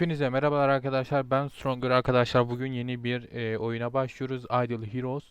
Hepinize merhabalar arkadaşlar. Ben Stronger arkadaşlar. Bugün yeni bir e, oyuna başlıyoruz. Ideal Heroes.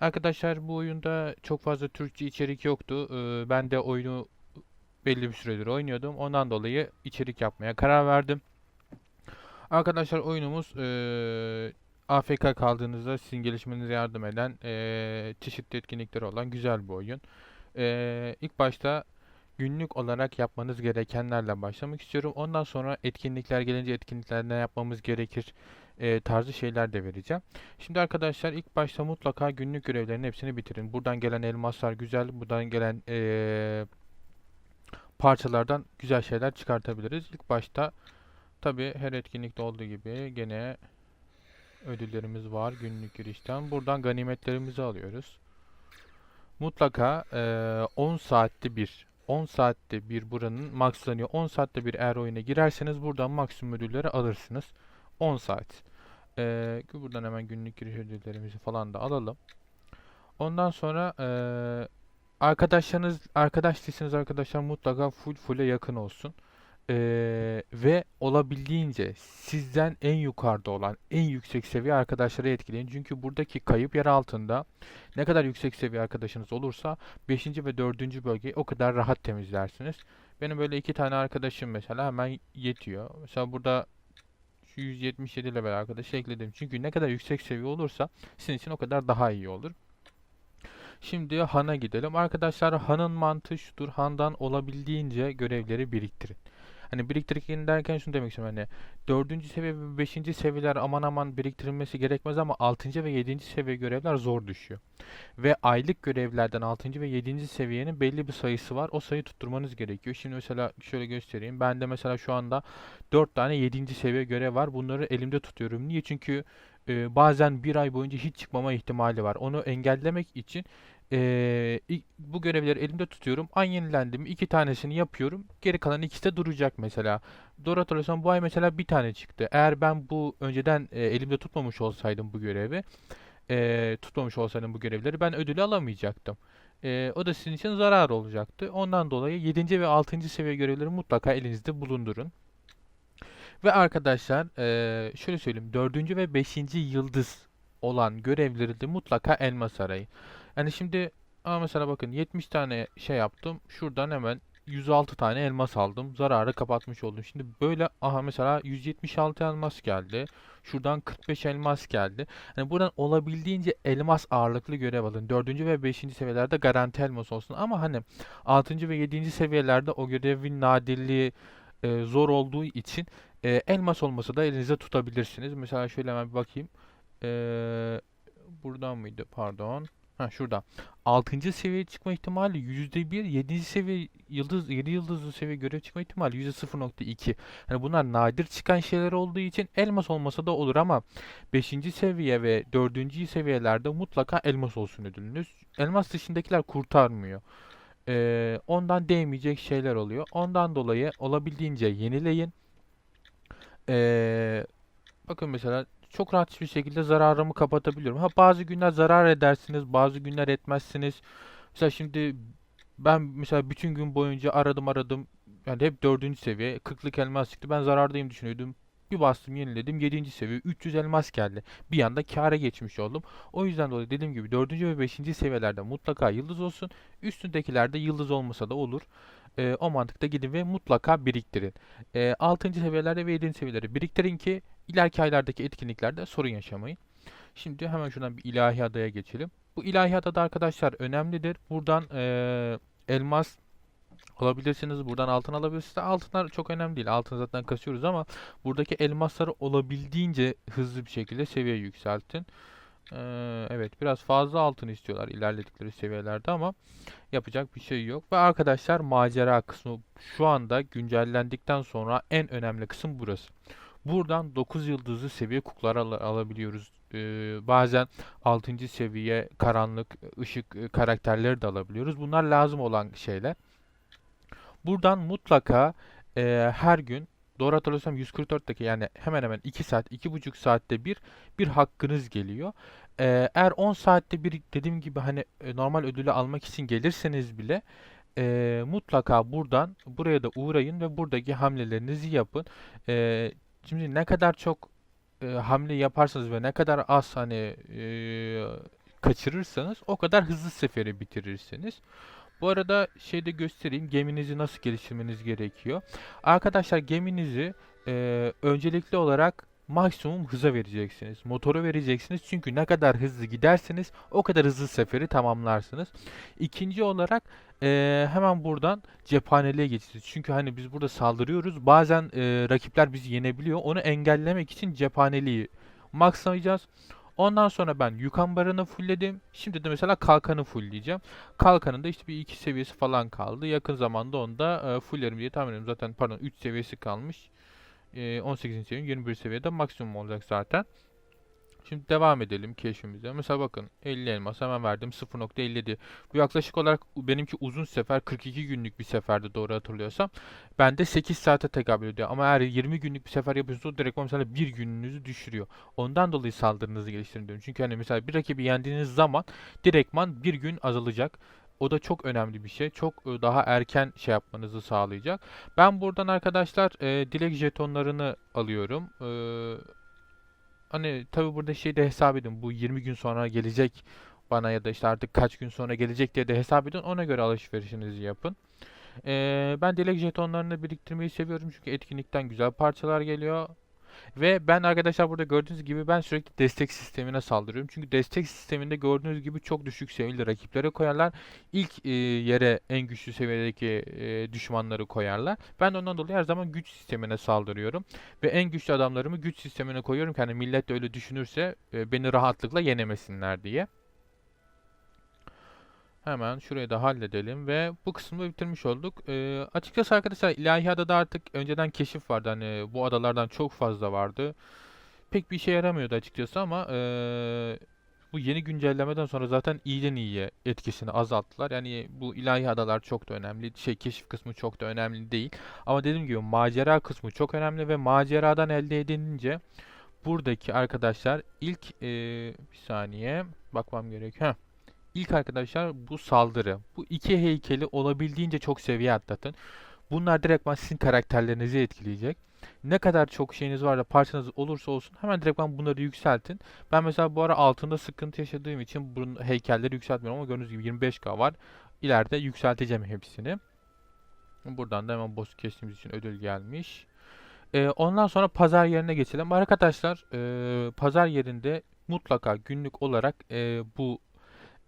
Arkadaşlar bu oyunda çok fazla Türkçe içerik yoktu. E, ben de oyunu belli bir süredir oynuyordum. Ondan dolayı içerik yapmaya karar verdim. Arkadaşlar oyunumuz e, AFK kaldığınızda sizin gelişmenize yardım eden e, çeşitli etkinlikleri olan güzel bir oyun. E, ilk başta günlük olarak yapmanız gerekenlerle başlamak istiyorum. Ondan sonra etkinlikler gelince etkinlikler ne yapmamız gerekir e, tarzı şeyler de vereceğim. Şimdi arkadaşlar ilk başta mutlaka günlük görevlerin hepsini bitirin. Buradan gelen elmaslar güzel, buradan gelen e, parçalardan güzel şeyler çıkartabiliriz. İlk başta tabi her etkinlikte olduğu gibi gene ödüllerimiz var günlük girişten. Buradan ganimetlerimizi alıyoruz. Mutlaka e, 10 saatte bir 10 saatte bir buranın maxlanıyor. 10 saatte bir eğer oyuna girerseniz buradan maksimum ödülleri alırsınız. 10 saat. Ee, buradan hemen günlük giriş ödüllerimizi falan da alalım. Ondan sonra ee, arkadaşlarınız arkadaş değilseniz arkadaşlar mutlaka full full'e yakın olsun. Ee, ve olabildiğince sizden en yukarıda olan en yüksek seviye arkadaşları etkileyin. Çünkü buradaki kayıp yer altında ne kadar yüksek seviye arkadaşınız olursa 5. ve 4. bölgeyi o kadar rahat temizlersiniz. Benim böyle iki tane arkadaşım mesela hemen yetiyor. Mesela burada şu 177 level arkadaşı ekledim. Çünkü ne kadar yüksek seviye olursa sizin için o kadar daha iyi olur. Şimdi Han'a gidelim. Arkadaşlar Han'ın mantığı şudur. Han'dan olabildiğince görevleri biriktirin. Hani biriktirin derken şunu demek istiyorum hani 4. seviye ve 5. seviyeler aman aman biriktirilmesi gerekmez ama 6. ve 7. seviye görevler zor düşüyor. Ve aylık görevlerden 6. ve 7. seviyenin belli bir sayısı var. O sayıyı tutturmanız gerekiyor. Şimdi mesela şöyle göstereyim. Ben de mesela şu anda 4 tane 7. seviye görev var. Bunları elimde tutuyorum. Niye? Çünkü e, bazen bir ay boyunca hiç çıkmama ihtimali var. Onu engellemek için ee, bu görevleri elimde tutuyorum. An yenilendi mi iki tanesini yapıyorum. Geri kalan ikisi de duracak mesela. Doğru hatırlıyorsam bu ay mesela bir tane çıktı. Eğer ben bu önceden e, elimde tutmamış olsaydım bu görevi, e, tutmamış olsaydım bu görevleri ben ödülü alamayacaktım. E, o da sizin için zarar olacaktı. Ondan dolayı 7. ve 6. seviye görevleri mutlaka elinizde bulundurun. Ve arkadaşlar e, şöyle söyleyeyim 4. ve 5. yıldız olan görevleri de mutlaka elmas arayın. Yani şimdi ama mesela bakın 70 tane şey yaptım. Şuradan hemen 106 tane elmas aldım. Zararı kapatmış oldum. Şimdi böyle aha mesela 176 elmas geldi. Şuradan 45 elmas geldi. Yani buradan olabildiğince elmas ağırlıklı görev alın. 4. ve 5. seviyelerde garanti elmas olsun. Ama hani 6. ve 7. seviyelerde o görevin nadirliği e, zor olduğu için e, elmas olmasa da elinize tutabilirsiniz. Mesela şöyle hemen bir bakayım. E, buradan mıydı? Pardon. Ha şurada. 6. seviyeye çıkma ihtimali %1, 7. seviye yıldız 7 yıldızlı seviye görev çıkma ihtimali %0.2. Hani bunlar nadir çıkan şeyler olduğu için elmas olmasa da olur ama 5. seviye ve 4. seviyelerde mutlaka elmas olsun ödülünüz. Elmas dışındakiler kurtarmıyor. Ee, ondan değmeyecek şeyler oluyor. Ondan dolayı olabildiğince yenileyin. Ee, bakın mesela çok rahat bir şekilde zararımı kapatabiliyorum. Ha bazı günler zarar edersiniz, bazı günler etmezsiniz. Mesela şimdi ben mesela bütün gün boyunca aradım aradım. Yani hep dördüncü seviye 40'lık elmas çıktı. Ben zarardayım düşünüyordum. Bir bastım yeniledim 7. seviye 300 elmas geldi. Bir anda kâra geçmiş oldum. O yüzden dolayı dediğim gibi 4. ve 5. seviyelerde mutlaka yıldız olsun. Üstündekilerde yıldız olmasa da olur. E, o mantıkta gidin ve mutlaka biriktirin. E, 6. seviyelerde ve 7. seviyeleri biriktirin ki ileriki aylardaki etkinliklerde sorun yaşamayın. Şimdi hemen şuradan bir ilahi adaya geçelim. Bu ilahi adada arkadaşlar önemlidir. Buradan e, elmas alabilirsiniz. Buradan altın alabilirsiniz. Altınlar çok önemli değil. Altın zaten kasıyoruz ama buradaki elmasları olabildiğince hızlı bir şekilde seviye yükseltin. Ee, evet biraz fazla altın istiyorlar ilerledikleri seviyelerde ama yapacak bir şey yok. Ve arkadaşlar macera kısmı şu anda güncellendikten sonra en önemli kısım burası. Buradan 9 yıldızlı seviye kuklar al alabiliyoruz. Ee, bazen 6. seviye karanlık ışık e, karakterleri de alabiliyoruz. Bunlar lazım olan şeyler. Buradan mutlaka e, her gün doğru hatırlıyorsam 144'teki yani hemen hemen 2 saat, 2,5 saatte bir bir hakkınız geliyor. Ee, eğer 10 saatte bir dediğim gibi hani e, normal ödülü almak için gelirseniz bile e, mutlaka buradan buraya da uğrayın ve buradaki hamlelerinizi yapın. E, Şimdi ne kadar çok e, hamle yaparsanız ve ne kadar az hani e, kaçırırsanız o kadar hızlı seferi bitirirsiniz. Bu arada şeyde göstereyim geminizi nasıl geliştirmeniz gerekiyor. Arkadaşlar geminizi e, öncelikli olarak maksimum hıza vereceksiniz. Motoru vereceksiniz çünkü ne kadar hızlı giderseniz o kadar hızlı seferi tamamlarsınız. İkinci olarak e, hemen buradan cephaneliğe geçeceğiz. Çünkü hani biz burada saldırıyoruz. Bazen e, rakipler bizi yenebiliyor. Onu engellemek için cephaneliği maxlayacağız. Ondan sonra ben yük ambarını fullledim. Şimdi de mesela kalkanı fullleyeceğim. Kalkanın da işte bir iki seviyesi falan kaldı. Yakın zamanda onu da e, fulllerim diye tahmin ediyorum. Zaten pardon 3 seviyesi kalmış. E, 18. seviye 21 seviyede maksimum olacak zaten. Şimdi devam edelim keşfimize. Mesela bakın 50 elmas hemen verdim 0.57. Bu yaklaşık olarak benimki uzun sefer 42 günlük bir seferde doğru hatırlıyorsam. Bende 8 saate tekabül ediyor. Ama eğer 20 günlük bir sefer yapıyorsanız o direkt mesela bir gününüzü düşürüyor. Ondan dolayı saldırınızı geliştirin diyorum. Çünkü hani mesela bir rakibi yendiğiniz zaman direktman bir gün azalacak. O da çok önemli bir şey. Çok e, daha erken şey yapmanızı sağlayacak. Ben buradan arkadaşlar e, dilek jetonlarını alıyorum. E, Hani tabi burada şey de hesap edin. Bu 20 gün sonra gelecek bana ya da işte artık kaç gün sonra gelecek diye de hesap edin. Ona göre alışverişinizi yapın. Ee, ben dilek jetonlarını biriktirmeyi seviyorum çünkü etkinlikten güzel parçalar geliyor. Ve ben arkadaşlar burada gördüğünüz gibi ben sürekli destek sistemine saldırıyorum. Çünkü destek sisteminde gördüğünüz gibi çok düşük seviyeli rakiplere koyarlar. İlk e, yere en güçlü seviyedeki e, düşmanları koyarlar. Ben de ondan dolayı her zaman güç sistemine saldırıyorum. Ve en güçlü adamlarımı güç sistemine koyuyorum ki hani millet de öyle düşünürse e, beni rahatlıkla yenemesinler diye. Hemen şurayı da halledelim ve bu kısmı bitirmiş olduk. Ee, açıkçası arkadaşlar İlahi Adada artık önceden keşif vardı. Hani bu adalardan çok fazla vardı. Pek bir işe yaramıyordu açıkçası ama ee, bu yeni güncellemeden sonra zaten iyiden iyiye etkisini azalttılar. Yani bu ilahi adalar çok da önemli. Şey keşif kısmı çok da önemli değil. Ama dediğim gibi macera kısmı çok önemli ve maceradan elde edilince buradaki arkadaşlar ilk ee, bir saniye bakmam gerekiyor. İlk arkadaşlar bu saldırı. Bu iki heykeli olabildiğince çok seviye atlatın. Bunlar direktman sizin karakterlerinizi etkileyecek. Ne kadar çok şeyiniz var da parçanız olursa olsun hemen direktman bunları yükseltin. Ben mesela bu ara altında sıkıntı yaşadığım için bu heykelleri yükseltmiyorum ama gördüğünüz gibi 25k var. İleride yükselteceğim hepsini. Buradan da hemen boss kestiğimiz için ödül gelmiş. Ee, ondan sonra pazar yerine geçelim. Arkadaşlar e, pazar yerinde mutlaka günlük olarak e, bu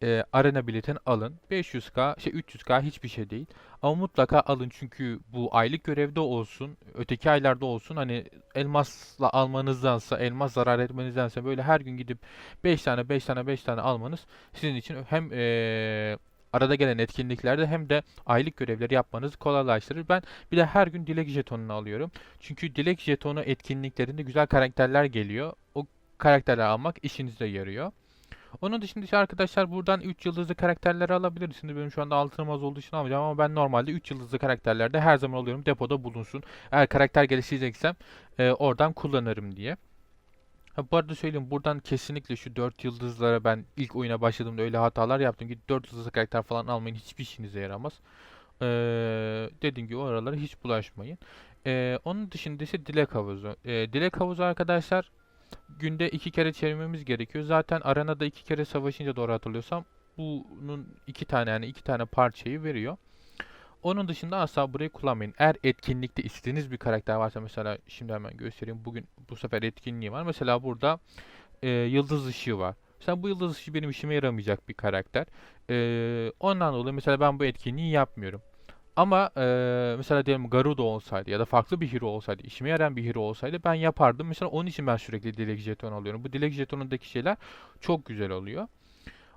e, arena biletini alın. 500k, şey 300k hiçbir şey değil. Ama mutlaka alın çünkü bu aylık görevde olsun, öteki aylarda olsun hani elmasla almanızdansa, elmas zarar etmenizdense böyle her gün gidip 5 tane 5 tane 5 tane almanız sizin için hem e, arada gelen etkinliklerde hem de aylık görevleri yapmanızı kolaylaştırır. Ben bir de her gün dilek jetonunu alıyorum. Çünkü dilek jetonu etkinliklerinde güzel karakterler geliyor. O karakterleri almak işinize yarıyor. Onun dışında işte arkadaşlar buradan 3 yıldızlı karakterleri alabilirsiniz. Benim şu anda altınım az olduğu için almayacağım ama ben normalde 3 yıldızlı karakterlerde her zaman alıyorum. Depoda bulunsun. Eğer karakter geliştireceksem e, oradan kullanırım diye. Ha, bu arada söyleyeyim buradan kesinlikle şu 4 yıldızlara ben ilk oyuna başladığımda öyle hatalar yaptım ki 4 yıldızlı karakter falan almayın hiçbir işinize yaramaz. Ee, dediğim gibi oralara hiç bulaşmayın. Ee, onun dışında ise dilek havuzu. Ee, dilek havuzu arkadaşlar günde iki kere çevirmemiz gerekiyor. Zaten arenada iki kere savaşınca doğru hatırlıyorsam bunun iki tane yani iki tane parçayı veriyor. Onun dışında asla burayı kullanmayın. Eğer etkinlikte istediğiniz bir karakter varsa mesela şimdi hemen göstereyim. Bugün bu sefer etkinliği var. Mesela burada e, yıldız ışığı var. Mesela bu yıldız ışığı benim işime yaramayacak bir karakter. E, ondan dolayı mesela ben bu etkinliği yapmıyorum. Ama eee, mesela diyelim Garuda olsaydı ya da farklı bir hero olsaydı, işime yarayan bir hero olsaydı ben yapardım. Mesela onun için ben sürekli dilek jeton alıyorum. Bu dilek jetonundaki şeyler çok güzel oluyor.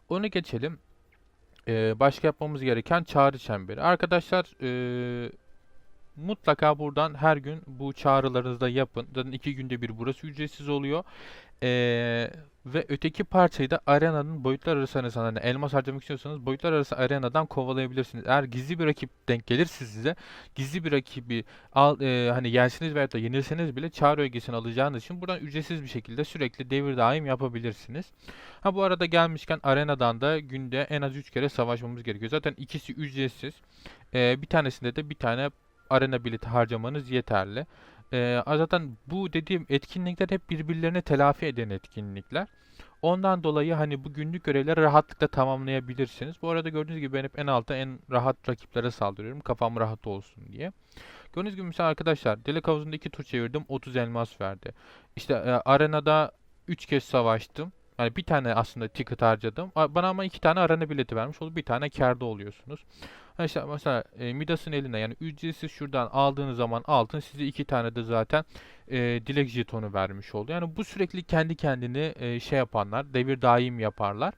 Onu geçelim. Eee, başka yapmamız gereken çağrı çemberi. Arkadaşlar eee, mutlaka buradan her gün bu çağrılarınızı da yapın. Zaten iki günde bir burası ücretsiz oluyor. Ee, ve öteki parçayı da arenanın boyutlar arası arasından hani elmas harcamak istiyorsanız boyutlar arası arenadan kovalayabilirsiniz. Eğer gizli bir rakip denk gelirse size gizli bir rakibi al, e, hani yenseniz veya da yenilseniz bile çağrı ögesini alacağınız için buradan ücretsiz bir şekilde sürekli devir daim yapabilirsiniz. Ha bu arada gelmişken arenadan da günde en az 3 kere savaşmamız gerekiyor. Zaten ikisi ücretsiz. Ee, bir tanesinde de bir tane arena bileti harcamanız yeterli. Ee, zaten bu dediğim etkinlikler hep birbirlerini telafi eden etkinlikler. Ondan dolayı hani bu günlük görevleri rahatlıkla tamamlayabilirsiniz. Bu arada gördüğünüz gibi ben hep en alta en rahat rakiplere saldırıyorum. Kafam rahat olsun diye. Gördüğünüz gibi mesela arkadaşlar Delik Havuzu'nda iki tur çevirdim 30 elmas verdi. İşte e, arenada 3 kez savaştım. Yani bir tane aslında ticket harcadım. Bana ama iki tane arena bileti vermiş oldu. Bir tane kârda oluyorsunuz. İşte mesela e, Midas'ın eline yani ücretsiz şuradan aldığınız zaman altın size iki tane de zaten e, dilek jetonu vermiş oldu. Yani bu sürekli kendi kendini e, şey yapanlar, devir daim yaparlar.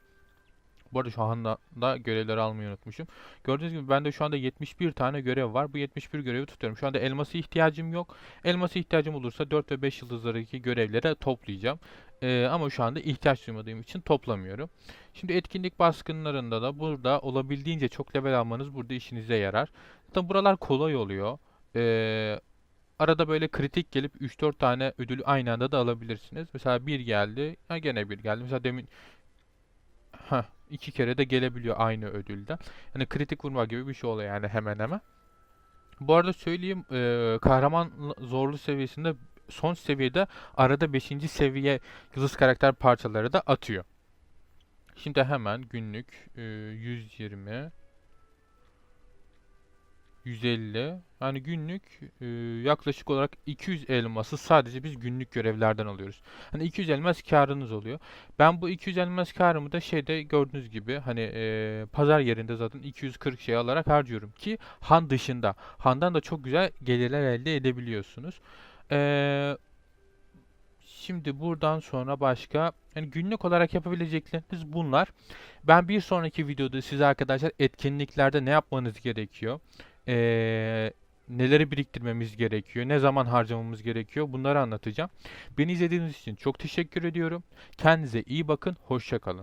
Bu arada şu anda da görevleri almayı unutmuşum. Gördüğünüz gibi bende şu anda 71 tane görev var. Bu 71 görevi tutuyorum. Şu anda elması ihtiyacım yok. Elması ihtiyacım olursa 4 ve 5 yıldızlardaki görevlere toplayacağım. Ee, ama şu anda ihtiyaç duymadığım için toplamıyorum. Şimdi etkinlik baskınlarında da burada olabildiğince çok level almanız burada işinize yarar. Zaten buralar kolay oluyor. Ee, arada böyle kritik gelip 3-4 tane ödülü aynı anda da alabilirsiniz. Mesela bir geldi. Ha gene bir geldi. Mesela demin Heh, iki kere de gelebiliyor aynı ödülde. Hani kritik vurma gibi bir şey oluyor yani hemen hemen. Bu arada söyleyeyim eee, kahraman zorlu seviyesinde son seviyede arada 5. seviye yıldız karakter parçaları da atıyor. Şimdi hemen günlük eee, 120 150 yani günlük e, yaklaşık olarak 200 elması sadece biz günlük görevlerden alıyoruz. Hani 200 elmas karınız oluyor. Ben bu 200 elmas karımı da şeyde gördüğünüz gibi hani e, pazar yerinde zaten 240 şey alarak harcıyorum ki han dışında. Handan da çok güzel gelirler elde edebiliyorsunuz. Eee Şimdi buradan sonra başka yani günlük olarak yapabilecekleriniz bunlar. Ben bir sonraki videoda size arkadaşlar etkinliklerde ne yapmanız gerekiyor? Ee, neleri biriktirmemiz gerekiyor? Ne zaman harcamamız gerekiyor? Bunları anlatacağım. Beni izlediğiniz için çok teşekkür ediyorum. Kendinize iyi bakın. Hoşça kalın.